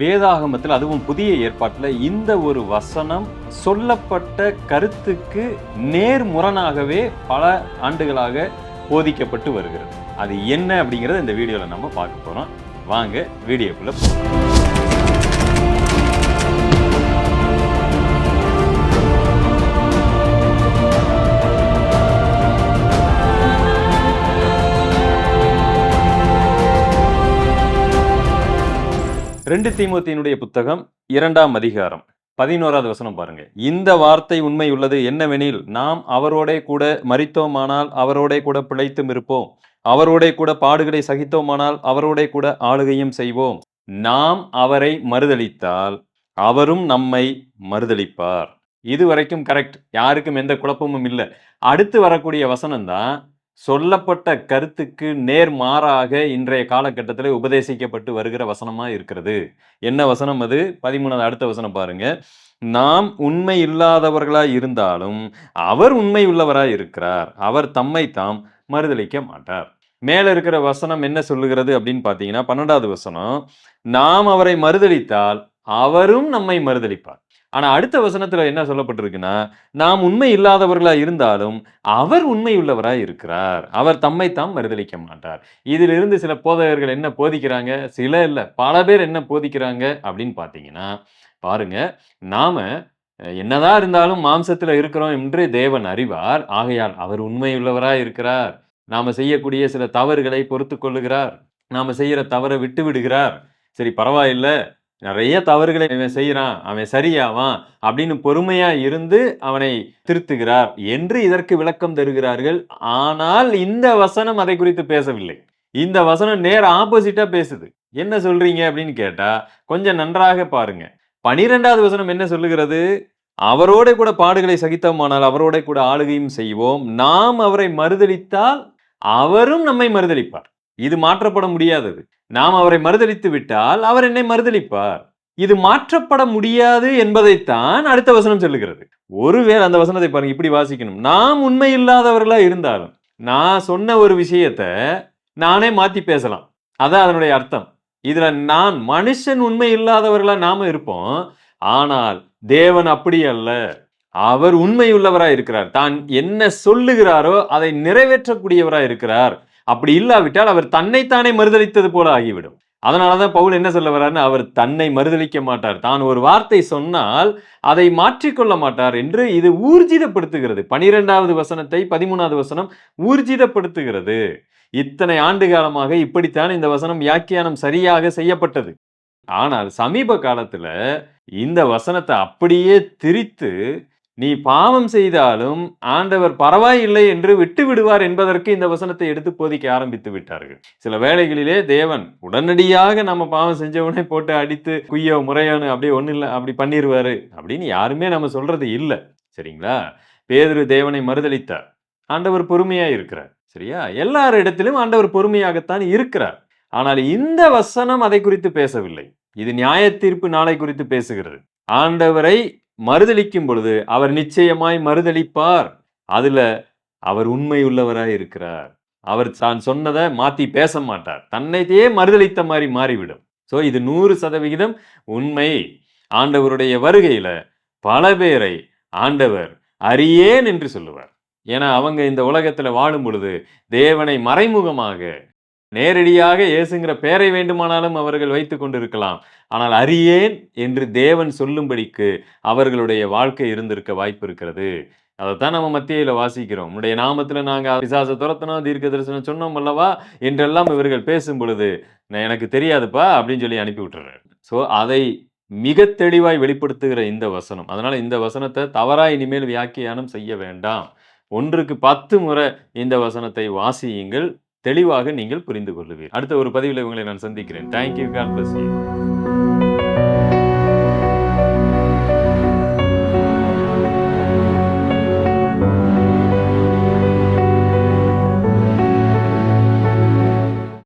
வேதாகமத்தில் அதுவும் புதிய ஏற்பாட்டில் இந்த ஒரு வசனம் சொல்லப்பட்ட கருத்துக்கு நேர்முரணாகவே பல ஆண்டுகளாக போதிக்கப்பட்டு வருகிறது. அது என்ன அப்படிங்கிறத இந்த வீடியோவில் நம்ம பார்க்க போகிறோம் வாங்க வீடியோக்குள்ளே போகிறோம் ரெண்டு தீமோத்தியினுடைய புத்தகம் இரண்டாம் அதிகாரம் பதினோராவது வசனம் பாருங்க. இந்த வார்த்தை உண்மை உள்ளது என்னவெனில் நாம் அவரோடே கூட மறித்தோமானால் அவரோடே கூட பிழைத்தும் இருப்போம். அவரோடே கூட பாடுகளை சகித்தோமானால் அவரோடே கூட ஆளுகையும் செய்வோம். நாம் அவரை மறுதளித்தால் அவரும் நம்மை மறுதளிப்பார் இது வரைக்கும் கரெக்ட் யாருக்கும் எந்த குழப்பமும் இல்லை. அடுத்து வரக்கூடிய வசனம் தான் சொல்லப்பட்ட கருத்துக்கு நேர் மாறாக இன்றைய காலகட்டத்தில் உபதேசிக்கப்பட்டு வருகிற வசனமாக இருக்கிறது. என்ன வசனம் அது? பதிமூணாவது அடுத்த வசனம் பாருங்க. நாம் உண்மை இல்லாதவர்களாக இருந்தாலும் அவர் உண்மை உள்ளவராக இருக்கிறார். அவர் தம்மை தாம் மறுதளிக்க மாட்டார். மேலே இருக்கிற வசனம் என்ன சொல்லுகிறது அப்படின்னு பார்த்தீங்கன்னா பன்னெண்டாவது வசனம் நாம் அவரை மறுதளித்தால் அவரும் நம்மை மறுதளிப்பார் ஆனா அடுத்த வசனத்துல என்ன சொல்லப்பட்டிருக்குன்னா நாம் உண்மை இல்லாதவர்களா இருந்தாலும் அவர் உண்மை உள்ளவராய் இருக்கிறார். அவர் தம்மை தாம் மாட்டார். இதிலிருந்து சில போதகர்கள் என்ன போதிக்கிறாங்க? சில இல்ல பல பேர் என்ன போதிக்கிறாங்க அப்படின்னு பார்த்தீங்கன்னா பாருங்க நாம என்னதான் இருந்தாலும் மாம்சத்துல இருக்கிறோம் என்று தேவன் அறிவார். ஆகையால் அவர் உண்மை இருக்கிறார். நாம செய்யக்கூடிய சில தவறுகளை பொறுத்து கொள்ளுகிறார். நாம செய்யற தவறை விட்டு விடுகிறார் சரி பரவாயில்ல. நிறைய தவறுகளை இவன் செய்கிறான் அவன் சரியாவான் அப்படின்னு பொறுமையாக இருந்து அவனை திருத்துகிறார் என்று இதற்கு விளக்கம் தருகிறார்கள். ஆனால் இந்த வசனம் அதை குறித்து பேசவில்லை. இந்த வசனம் நேர் ஆப்போசிட்டாக பேசுது. என்ன சொல்றீங்க அப்படின்னு கேட்டா கொஞ்சம் நன்றாக பாருங்க. பனிரெண்டாவது வசனம் என்ன சொல்லுகிறது? அவரோட கூட பாடுகளை சகித்தோமானால் அவரோட கூட ஆளுகையும் செய்வோம். நாம் அவரை மறுதளித்தால் அவரும் நம்மை மறுதளிப்பார் இது மாற்றப்பட முடியாதது. நாம் அவரை மறுதளித்து விட்டால் அவர் என்னை மறுதளிப்பார் இது மாற்றப்பட முடியாது என்பதைத்தான் அடுத்த வசனம் சொல்லுகிறது. ஒருவேளை அந்த வசனத்தை பாருங்க இப்படி வாசிக்கணும். நாம் உண்மை இல்லாதவர்களா இருந்தாலும் நான் சொன்ன ஒரு விஷயத்த நானே மாத்தி பேசலாம். அதான் அதனுடைய அர்த்தம். இதுல நான் மனுஷன் உண்மை இல்லாதவர்களா நாம இருப்போம். ஆனால் தேவன் அப்படி அல்ல. அவர் உண்மையுள்ளவராக இருக்கிறார். தான் என்ன சொல்லுகிறாரோ அதை நிறைவேற்றக்கூடியவராய் இருக்கிறார். அப்படி இல்லாவிட்டால் அவர் தன்னைத்தானே மறுதளித்தது போல ஆகிவிடும். அதனாலதான் பவுல் என்ன சொல்ல வர்றாருன்னு அவர் தன்னை மறுதளிக்க மாட்டார். தான் ஒரு வார்த்தை சொன்னால் அதை மாற்றிக்கொள்ள மாட்டார் என்று இது ஊர்ஜிதப்படுத்துகிறது. பனிரெண்டாவது வசனத்தை பதிமூணாவது வசனம் ஊர்ஜிதப்படுத்துகிறது. இத்தனை ஆண்டு காலமாக இப்படித்தான் இந்த வசனம் வியாக்கியானம் சரியாக செய்யப்பட்டது. ஆனால் சமீப காலத்தில் இந்த வசனத்தை அப்படியே திரித்து நீ பாவம் செய்தாலும் ஆண்டவர் பரவாயில்லை என்று விட்டு விடுவார் என்பதற்கு இந்த வசனத்தை எடுத்து போதிக்க ஆரம்பித்து விட்டார்கள். சில வேளைகளிலே தேவன் உடனடியாக நம்ம பாவம் செஞ்சவனே போட்டு அடித்து குய்யோ முறையோன்னு அப்படியே ஒன்றும் இல்லை அப்படி பண்ணிடுவாரு அப்படின்னு யாருமே நம்ம சொல்றது இல்லை. சரிங்களா? பேதுரு தேவனை மறுதளித்தார் ஆண்டவர் பொறுமையாக இருக்கிறார். சரியா? எல்லார் இடத்திலும் ஆண்டவர் பொறுமையாகத்தான் இருக்கிறார். ஆனால் இந்த வசனம் அதை குறித்து பேசவில்லை. இது நியாய தீர்ப்பு நாளை குறித்து பேசுகிறது. ஆண்டவரை மறுதளிக்கும் பொழுது அவர் நிச்சயமாய் மறுதளிப்பார். அதுல அவர் உண்மை உள்ளவராய் இருக்கிறார். அவர் தான் சொன்னதை மாத்தி பேச மாட்டார். தன்னையே மறுதளித்த மாதிரி மாறிவிடும். ஸோ இது நூறு சதவிகிதம் உண்மை. ஆண்டவருடைய வருகையில பல பேரை ஆண்டவர் அறியேன் என்று சொல்லுவார். ஏன்னா அவங்க இந்த உலகத்துல வாழும் பொழுது தேவனை மறைமுகமாக நேரடியாக இயேசுங்கிற பெயரை வேண்டுமானாலும் அவர்கள் வைத்து கொண்டிருக்கலாம். ஆனால் அறியேன் என்று தேவன் சொல்லும்படிக்கு அவர்களுடைய வாழ்க்கை இருந்திருக்க வாய்ப்பு இருக்கிறது. அதைத்தான் நம்ம மத்தியில் வாசிக்கிறோம். உடைய நாமத்தில் நாங்கள் பிசாச துரத்தணும் தீர்க்க தரிசனம் சொன்னோம் அல்லவா? என்றெல்லாம் இவர்கள் பேசும் பொழுது நான் எனக்கு தெரியாதுப்பா அப்படின்னு சொல்லி அனுப்பி விட்டுறாரு. ஸோ அதை மிக தெளிவாய் வெளிப்படுத்துகிற இந்த வசனம். அதனால் இந்த வசனத்தை தவறாக இனிமேல் வியாக்கியானம் செய்ய வேண்டாம். ஒன்றுக்கு பத்து முறை இந்த வசனத்தை வாசியுங்கள். தெளிவாக நீங்கள் புரிந்து கொள்ளுவீர்கள். அடுத்த ஒரு பதிவில் உங்களை நான் சந்திக்கிறேன். Thank you God bless you